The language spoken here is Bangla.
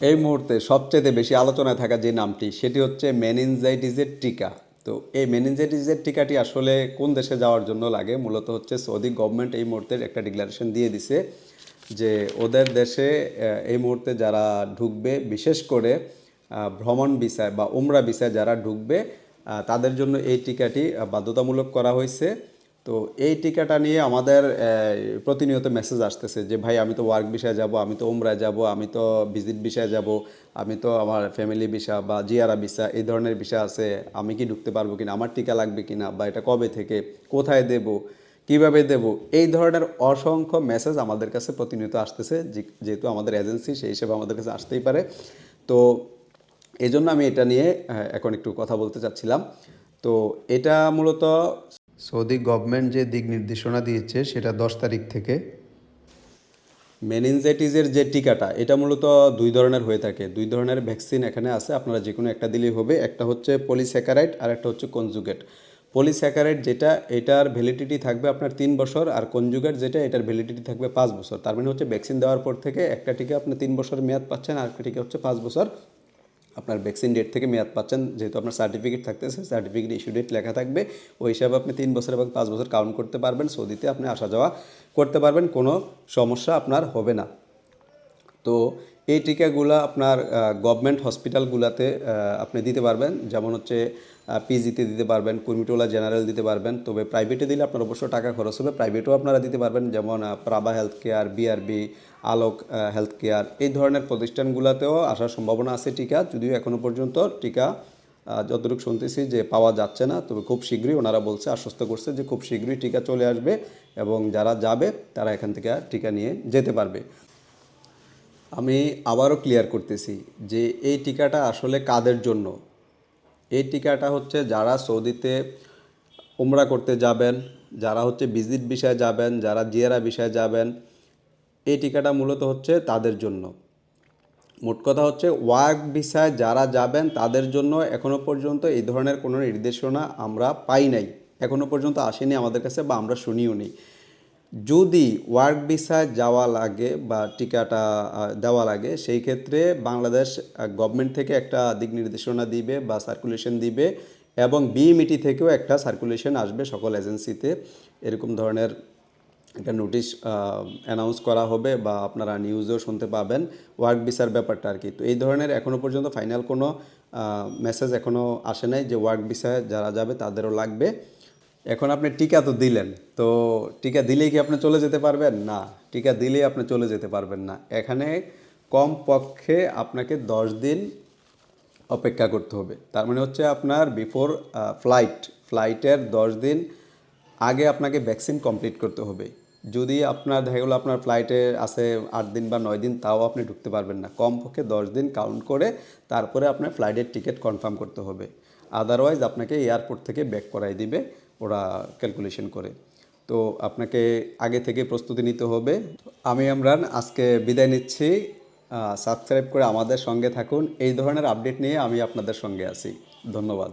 এই মুহূর্তে সবচেয়ে বেশি আলোচনায় থাকা যে নামটি, সেটি হচ্ছে মেনিনজাইটিসের টিকা। তো এই মেনিনজাইটিসের টিকাটি আসলে কোন দেশে যাওয়ার জন্য লাগে? মূলত হচ্ছে সৌদি গভর্নমেন্ট এই মুহূর্তে একটা ডিক্লারেশন দিয়ে দিছে যে ওদের দেশে এই মুহূর্তে যারা ঢুকবে, বিশেষ করে ভ্রমণ বিষয় বা উমরা বিষয় যারা ঢুকবে তাদের জন্য এই টিকাটি বাধ্যতামূলক করা হয়েছে। তো এই টিকাটা নিয়ে আমাদের প্রতিনিয়ত মেসেজ আসতেছে যে, ভাই, আমি তো ওয়ার্ক বিষয়ে যাব, আমি তো উমরায় যাব, আমি তো ভিজিট বিষয়ে যাব, আমি তো আমার ফ্যামিলি ভিসা বা জিয়ারা ভিসা এই ধরনের ভিসা আছে, আমি কি ঢুকতে পারব কিনা, আমার টিকা লাগবে কিনা বা এটা কবে থেকে, কোথায় দেব, কীভাবে দেব? এই ধরনের অসংখ্য মেসেজ আমাদের কাছে প্রতিনিয়ত আসতেছে যেহেতু আমাদের এজেন্সি সেই হিসেবে আমাদের কাছে আসতেই পারে। তো এই জন্য আমি এটা নিয়ে এখন একটু কথা বলতে চাচ্ছিলাম। তো এটা মূলত সৌদি গভর্নমেন্ট যে দিক নির্দেশনা দিয়েছে সেটা দশ তারিখ থেকে। মেনিনজাইটিসের যে টিকাটা, এটা মূলত দুই ধরনের হয়ে থাকে। দুই ধরনের ভ্যাকসিন এখানে আছে, আপনারা যে কোনো একটা দিলেই হবে। একটা হচ্ছে পলিস্যাকারাইড আর একটা হচ্ছে কনজুগেট। পলিস্যাকারাইড যেটা, এটার ভ্যালিডিটি থাকবে আপনার তিন বছর, আর কনজুগেট যেটা, এটার ভ্যালিডিটি থাকবে পাঁচ বছর। তার মানে হচ্ছে ভ্যাকসিন দেওয়ার পর থেকে একটা টিকা আপনি তিন বছর মেয়াদ পাচ্ছেন, আর একটা টিকা হচ্ছে পাঁচ বছর আপনার ভ্যাকসিন ডেট থেকে মেয়াদ পাচ্ছেন, যেহেতু আপনার সার্টিফিকেট থাকতেছে সার্টিফিকেট ইস্যু ডেট লেখা থাকবে, ওই হিসাবে আপনি তিন বছর এবং পাঁচ বছর কাউন্ট করতে পারবেন, সৌদিতে আপনি আসা যাওয়া করতে পারবেন, কোনো সমস্যা আপনার হবে না। তো এই টিকাগুলো আপনার গভর্নমেন্ট হসপিটালগুলোতে আপনি দিতে পারবেন। যেমন হচ্ছে পিজিতে দিতে পারবেন কুর্মিটোলা জেনারেল দিতে পারবেন। তবে প্রাইভেটে দিলে আপনার অবশ্য টাকা খরচ হবে। প্রাইভেটেও আপনারা দিতে পারবেন। যেমন Praava health care BRB Alok health care এই ধরনের প্রতিষ্ঠানগুলোতেও আসার সম্ভাবনা আছে টিকা। যদিও এখনও পর্যন্ত টিকা যতটুকু শুনতেছি যে পাওয়া যাচ্ছে না, তবে খুব শীঘ্রই ওনারা বলছে, আশ্বস্ত করছে যে খুব শীঘ্রই টিকা চলে আসবে এবং যারা যাবে, তারা এখান থেকে টিকা নিয়ে যেতে পারবে। আমি আবারও ক্লিয়ার করতেছি যে এই টিকাটা আসলে কাদের জন্য? এই টিকাটা হচ্ছে যারা সৌদিতে উমরা করতে যাবেন, যারা হচ্ছে ভিজিট বিষয়ে যাবেন, যারা জিয়ারা বিষয়ে যাবেন, এই টিকাটা মূলত হচ্ছে তাদের জন্য। মোট কথা হচ্ছে ওয়ার্ক ভিসায় যারা যাবেন তাদের জন্য এখনও পর্যন্ত এই ধরনের কোনো নির্দেশনা আমরা পাই নাই। এখনও পর্যন্ত আসেনি আমাদের কাছে বা আমরা শুনিও নি যদি ওয়ার্ক ভিসায় যাওয়া লাগে বা টিকাটা দেওয়া লাগে, সেই ক্ষেত্রে বাংলাদেশ গভর্নমেন্ট থেকে একটা দিক নির্দেশনা দিবে বা সার্কুলেশন দিবে এবং বিএমইটি থেকেও একটা সার্কুলেশন আসবে সকল এজেন্সিতে এরকম ধরনের একটা নোটিশ অ্যানাউন্স করা হবে বা আপনারা নিউজেও শুনতে পাবেন ওয়ার্ক ভিসার ব্যাপারটা আর কি। তো এই ধরনের এখনও পর্যন্ত ফাইনাল কোনো মেসেজ এখনও আসে নাই যে ওয়ার্ক ভিসায় যারা যাবে তাদেরও লাগবে। এখন আপনি টিকা তো দিলেন, তো টিকা দিলেই কি আপনি চলে যেতে পারবেন? না, টিকা দিলেই আপনি চলে যেতে পারবেন না। এখানে কম পক্ষে আপনাকে দশ দিন অপেক্ষা করতে হবে। তার মানে হচ্ছে আপনার বিফোর ফ্লাইট ফ্লাইটের দশ দিন আগে আপনাকে ভ্যাকসিন কমপ্লিট করতে হবে। যদি আপনার, দেখা গেলো আপনার ফ্লাইটে আছে আট দিন বা নয় দিন, তাও আপনি ঢুকতে পারবেন না। কমপক্ষে দশ দিন কাউন্ট করে তারপরে আপনার ফ্লাইটের টিকিট কনফার্ম করতে হবে। আদারওয়াইজ আপনাকে এয়ারপোর্ট থেকে ব্যাক করাই দিবে। ওরা ক্যালকুলেশন করে। তো আপনাকে আগে থেকে প্রস্তুতি নিতে হবে। আমি আমরান আজকে বিদায় নিচ্ছি। সাবস্ক্রাইব করে আমাদের সঙ্গে থাকুন। এই ধরনের আপডেট নিয়ে আমি আপনাদের সঙ্গে আছি। ধন্যবাদ।